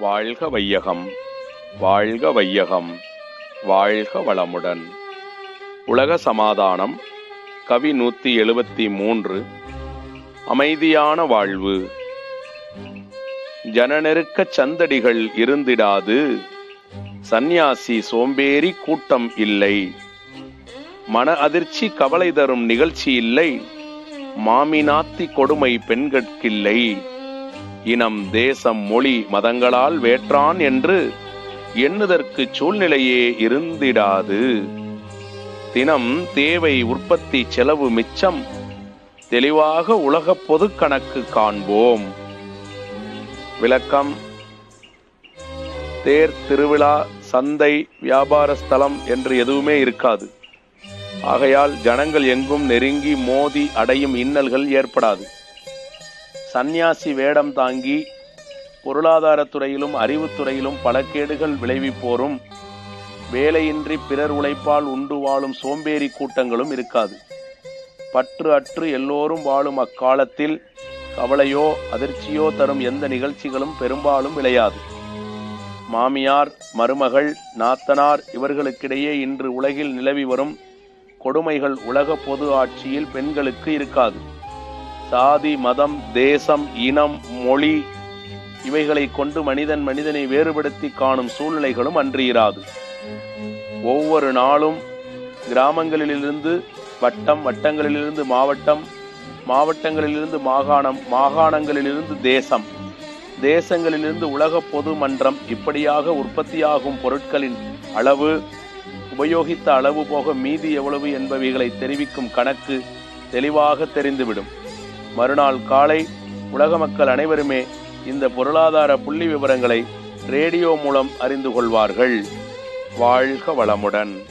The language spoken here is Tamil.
வாழ்க வையகம் வாழ்க வையகம் வாழ்க வளமுடன். உலக சமாதானம் கவி நூத்தி எழுபத்தி மூன்று அமைதியான வாழ்வு. ஜனநெருக்கச் சந்தடிகள் இருந்திடாது சந்நியாசி சோம்பேறி கூட்டம் இல்லை. மன அதிர்ச்சி கவலை தரும் நிகழ்ச்சி இல்லை மாமினாத்தி கொடுமை பெண்கட்கில்லை. இனம் தேசம் மொழி மதங்களால் வேற்றான் என்று எண்ணுதற்கு சூழ்நிலையே இருந்திடாது. தினம் தேவை உற்பத்தி செலவு மிச்சம் தெளிவாக உலக பொது கணக்கு காண்போம். விளக்கம் தேர் திருவிழா சந்தை வியாபார ஸ்தலம் என்று எதுவுமே இருக்காது. ஆகையால் ஜனங்கள் எங்கும் நெருங்கி மோதி அடையும் இன்னல்கள் ஏற்படாது. சந்நியாசி வேடம் தாங்கி பொருளாதாரத்துறையிலும் அறிவுத்துறையிலும் பல கேடுகள் விளைவிப்போரும். வேலையின்றி பிறர் உழைப்பால் உண்டு வாழும் சோம்பேறி கூட்டங்களும் இருக்காது. பற்று அற்று எல்லோரும் வாழும் அக்காலத்தில் கவலையோ அதிர்ச்சியோ தரும் எந்த நிகழ்ச்சிகளும் பெரும்பாலும் விளையாது. மாமியார் மருமகள் நாத்தனார் இவர்களுக்கிடையே இன்று உலகில் நிலவி வரும் கொடுமைகள் உலக பொது ஆட்சியில் பெண்களுக்கு இருக்காது. சாதி மதம் தேசம் இனம் மொழி இவைகளை கொண்டு மனிதன் மனிதனை வேறுபடுத்தி காணும் சூழ்நிலைகளும் அன்றியிராது ஒவ்வொரு நாளும் கிராமங்களிலிருந்து வட்டம் வட்டங்களிலிருந்து மாவட்டம் மாவட்டங்களிலிருந்து மாகாணம் மாகாணங்களிலிருந்து தேசம் தேசங்களிலிருந்து உலக பொது மன்றம் இப்படியாக உற்பத்தியாகும் பொருட்களின் அளவு உபயோகித்த அளவு போக மீதி எவ்வளவு என்பவைகளை தெரிவிக்கும் கணக்கு தெளிவாக தெரிந்துவிடும். மறுநாள் காலை உலக மக்கள் அனைவருமே இந்த பொருளாதார புள்ளி விவரங்களை ரேடியோ மூலம் அறிந்து கொள்வார்கள். வாழ்க வளமுடன்.